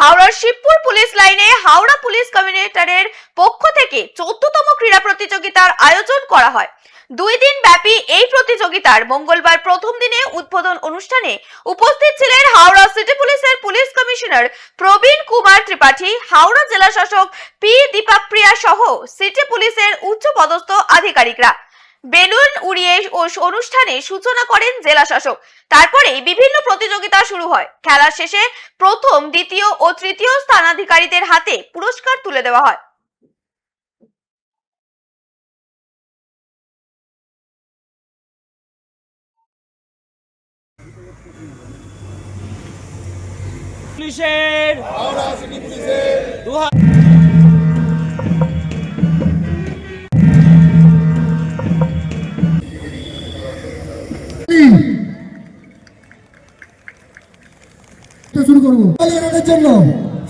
হাওড়ার শিবপুর পুলিশ লাইনে হাওড়া পুলিশ কমিউনিটারের পক্ষ থেকে চোদ্দতম ক্রীড়া প্রতিযোগিতার আয়োজন করা হয়। দুই দিন ব্যাপী এই প্রতিযোগিতার মঙ্গলবার প্রথম দিনে উদ্বোধন অনুষ্ঠানে উপস্থিত ছিলেন হাওড়া সিটি পুলিশের পুলিশ কমিশনার প্রবীণ কুমার ত্রিপাঠী, হাওড়া জেলা শাসক পি দীপাপ্রিয়া সহ সিটি পুলিশের উচ্চ পদস্থ আধিকারিকরা। বেলুন উড়িয়ে অনুষ্ঠানে সূচনা করেন জেলা শাসক। তারপরে বিভিন্ন প্রতিযোগিতা শুরু হয়। খেলা শেষে প্রথম, দ্বিতীয় ও তৃতীয় স্থানাধিকারীদের হাতে পুরস্কার তুলে দেওয়া হয়। পুলিশের শুরু করব। রানের জন্য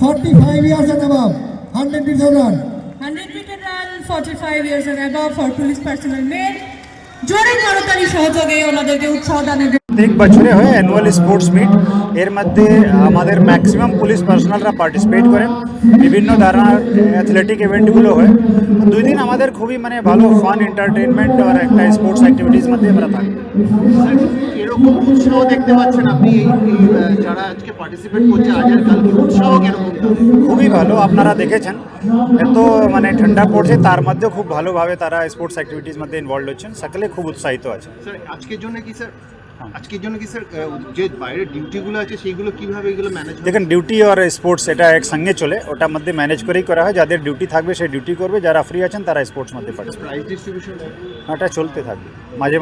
forty five years and above hundred metre run 100 meter run 45 years and above for police personnel জোরে করতালি সহযোগে ওনাদেরকে উৎসাহ দানের প্রত্যেক বছরে হয় অ্যানুয়াল স্পোর্টস মিট এর মধ্যে আমাদের ম্যাক্সিমাম পুলিশ পার্সোনালরা পার্টিসিপেট করেন বিভিন্ন ধরনের অ্যাথলেটিক ইভেন্টগুলো হয়। দুই দিন আমাদের খুবই মানে ভালো ফান এন্টারটেনমেন্ট আর একটা স্পোর্টস অ্যাক্টিভিটিস মধ্যে আমরা থাকি। এরকম উৎসাহ দেখতে পাচ্ছেন আপনি যারা আজকে পার্টিসিপেট করছে? আজ আর কালকে উৎসাহ কীরকম? খুবই ভালো আপনারা দেখেছেন। এত মানে ঠান্ডা পড়ছে তার মধ্যে খুব ভালোভাবে তারা স্পোর্টস অ্যাক্টিভিটিস মধ্যে ইনভলভ হচ্ছেন। সকলে খুব উৎসাহিত আছে স্যার আজকের জন্য কি স্যার? আজকের জন্য কি স্যার যে বাইরের ডিউটিগুলো আছে সেইগুলো কীভাবে এগুলো ম্যানেজ দেখেন ডিউটি আর স্পোর্টস এটা একসঙ্গে চলে। ওটার মধ্যে ম্যানেজ করেই করা হয়। যাদের ডিউটি থাকবে সে ডিউটি করবে। যারা ফ্রি আছেন তারা স্পোর্টস মধ্যে পার্টিসিপেট প্রাইজ ডিস্ট্রিবিউশন ওটা চলতে থাকবে। মাঝে